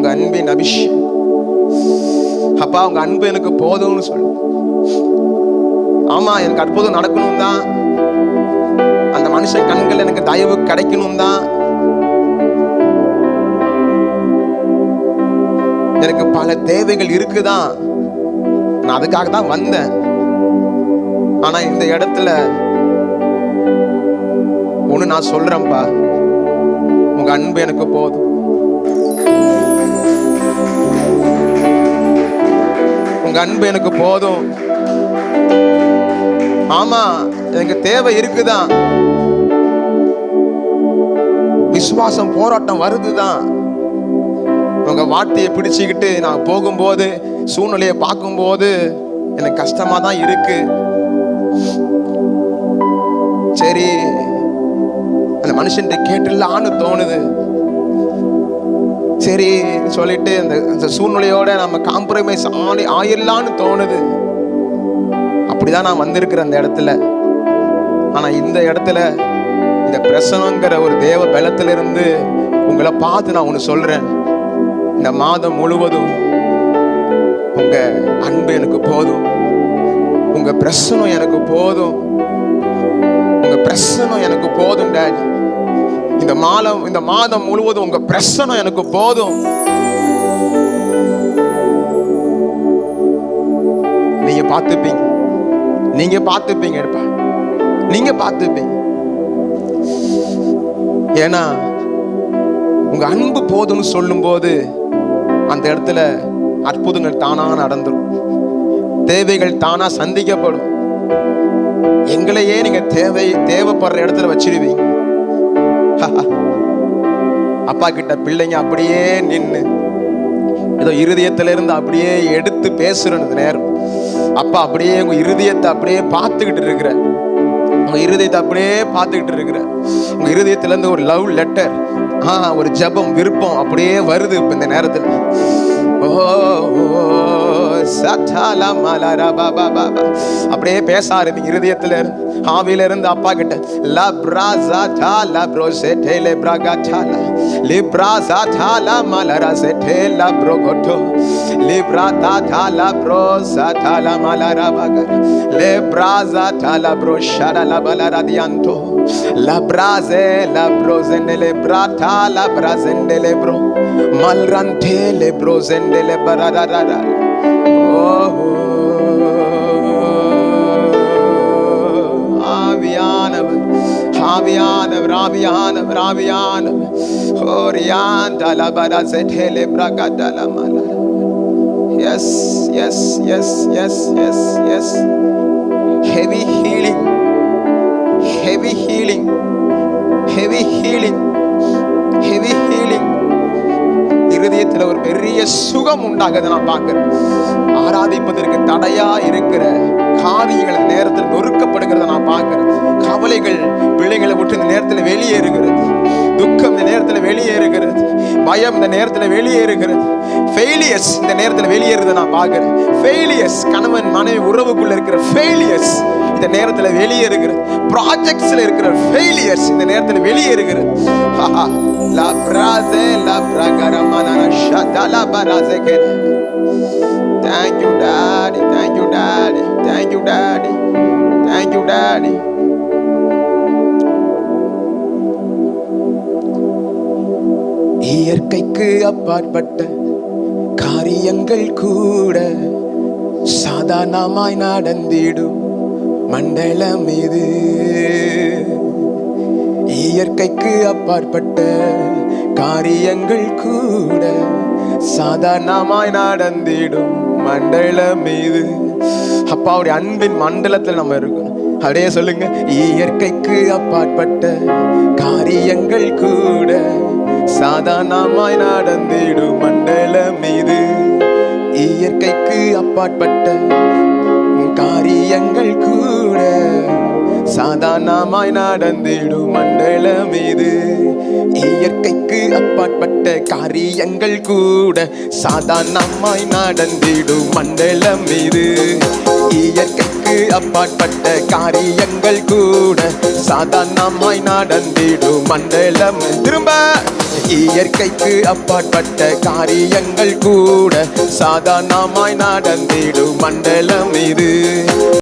உங்க அன்பின் அபிஷேகம் அப்பா உங்க அன்பு எனக்கு போதும்னு சொல்லு. ஆமா எனக்கு அற்புதம் நடக்கணும் தான். அந்த மனுஷன் கண்கள் எனக்கு தயவு கிடைக்கணும் தான். எனக்கு பல தேவைகள் இருக்குதான். நான் அதுக்காக தான் வந்தேன். ஆனா இந்த இடத்துல ஒண்ணு நான் சொல்றேன்ப்பா உங்க அன்பு எனக்கு போதும். உங்க அன்பு எனக்கு போதும். ஆமா எனக்கு தேவை இருக்குதான். விசுவாசம் போராட்டம் வருதுதான். உங்க வார்த்தையை பிடிச்சுக்கிட்டு நான் போகும்போது சூழ்நிலையை பார்க்கும்போது எனக்கு கஷ்டமா தான் இருக்கு. சரி அந்த மனுஷன் கேட்டுலான்னு தோணுது. சரி சொல்லிட்டு அந்த அந்த சூழ்நிலையோட நம்ம காம்ப்ரமைஸ் ஆனி ஆயிடலான்னு தோணுது. அப்படிதான் நான் வந்திருக்கிறேன் அந்த இடத்துல. ஆனா இந்த இடத்துல இந்த பிரசனங்கிற ஒரு தேவ பலத்திலிருந்து உங்களை பார்த்து நான் ஒன்று சொல்றேன். இந்த மாதம் முழுவதும் உங்க அன்பு எனக்கு போதும். உங்க பிரசனம் எனக்கு போதும். உங்க பிரசனம் எனக்கு போதும் டேடி இந்த மாதம் இந்த மாதம் முழுவதும் உங்க பிரசனம் எனக்கு போதும். நீங்க பார்த்துப்பீங்க. நீங்க பார்த்துப்பீங்க எடுப்பா. நீங்க பார்த்துப்பீங்க. ஏன்னா உங்க அன்பு போதும்னு சொல்லும்போது அந்த இடத்துல அற்புதங்கள் தானா நடந்துடும் தேவைகள் தானா சந்திக்கப்படும். எங்களையே நீங்க தேவை தேவைப்படுற இடத்துல வச்சிருவீங்க. அப்பா கிட்ட பிள்ளைங்க அப்படியே நின்னு ஏதோ இருதயத்துல இருந்து அப்படியே எடுத்து பேசுற நேரம். அப்பா அப்படியே உங்க இருதயத்தை அப்படியே பார்த்துக்கிட்டு இருக்கிற உங்க இருதயத்தை அப்படியே பார்த்துக்கிட்டு இருக்கிற உங்க இருதயத்துல இருந்து ஒரு லவ் லெட்டர் ஆ ஒரு ஜெபம் விருப்பம் அப்படியே வருது இப்ப இந்த நேரத்துல. ஓ அப்படியே பேச ஆரம்பிங்க இருதயத்துல இருந்து ஆவியில இருந்து அப்பா கிட்ட லா பிராசா டாலா ப்ரோ செட்டே லே பிராகா டாலா லிப்ரா சா டாலா மலரா செட்டே லா ப்ரோ கொட்டோ லிப்ரா தா டாலா ப்ரோ சா டாலா மலரா பகர் லே பிராசா டாலா ப்ரோ ஷாடா லா பலரா dianto la brase la brosende le brata la brasende le bro malrante le brosende le baradadada oh ஆவியானவர் ஆவியானவர் ஆவியானவர் ஆவியானவர் ஓரியாண்டா la barasete le bragada la malara yes yes yes yes yes yes heavy healing heavy healing heavy healing heavy healing இருதயத்துல ஒரு பெரிய சுகம் உண்டாகுது நான் பார்க்கிறேன். ஆராதிப்பதற்கு தடையா இருக்கிற காரியங்கள் இந்த நேரத்தில் நொறுக்கப்படுகிறத நான் பார்க்கிறேன். கவலைகள் பிள்ளைகளை விட்டு இந்த நேரத்தில் வெளியேறுகிறது. துக்கம் இந்த நேரத்தில் வெளியேறுகிறது. பயம் இந்த நேரத்தில் வெளியேறுகிறது. ஃபெயிலியர்ஸ் இந்த நேரத்தில் வெளியேறுறதை நான் பாக்குறேன் ஃபெயிலியர்ஸ் கணவன் மனைவி உறவுக்குள்ள இருக்கிற ஃபெயிலியர்ஸ் இந்த நேரத்தில் வெளியேறுகிறது. ப்ராஜெக்ட்ஸ்ல இருக்கிற ஃபெயிலியர்ஸ் இந்த நேரத்தில் வெளியேறுகிறது. ஹாஹா. லா பிராசே லா Thank you, Daddy. Thank you, Daddy. Thank you, Daddy. Thank you, Daddy. இயற்கைக்கு அப்பாற்பட்ட காரியங்கள் கூட சாதாரணமாய் நடந்திடும் மண்டலம் இது இயற்கைக்கு அப்பாற்பட்ட காரியங்கள் கூட சாதாரணமாய் நடந்திடும் மண்டலம் மீது. அப்பாவுடைய அன்பின் மண்டலத்தில் நம்ம இருக்கணும். அப்படியே சொல்லுங்க. இயற்கைக்கு அப்பாற்பட்ட காரியங்கள் கூட சாதாரணமாய் நடந்திடும் மண்டலம் மீது. இயற்கைக்கு அப்பாற்பட்ட காரியங்கள் கூட சாதாரணமாய் நடந்திடும் மண்டலம் மீது. இயற்கைக்கு அப்பாற்பட்ட காரியங்கள் கூட சாதாரணமாய் நடந்திடும். மண்டலம் இது. இயற்கைக்கு அப்பாற்பட்ட காரியங்கள் கூட சாதாரணமாய் நடந்திடும். மண்டலம் திரும்ப. இயற்கைக்கு அப்பாற்பட்ட காரியங்கள் கூட சாதாரணமாய் நடந்திடும். மண்டலம் இது.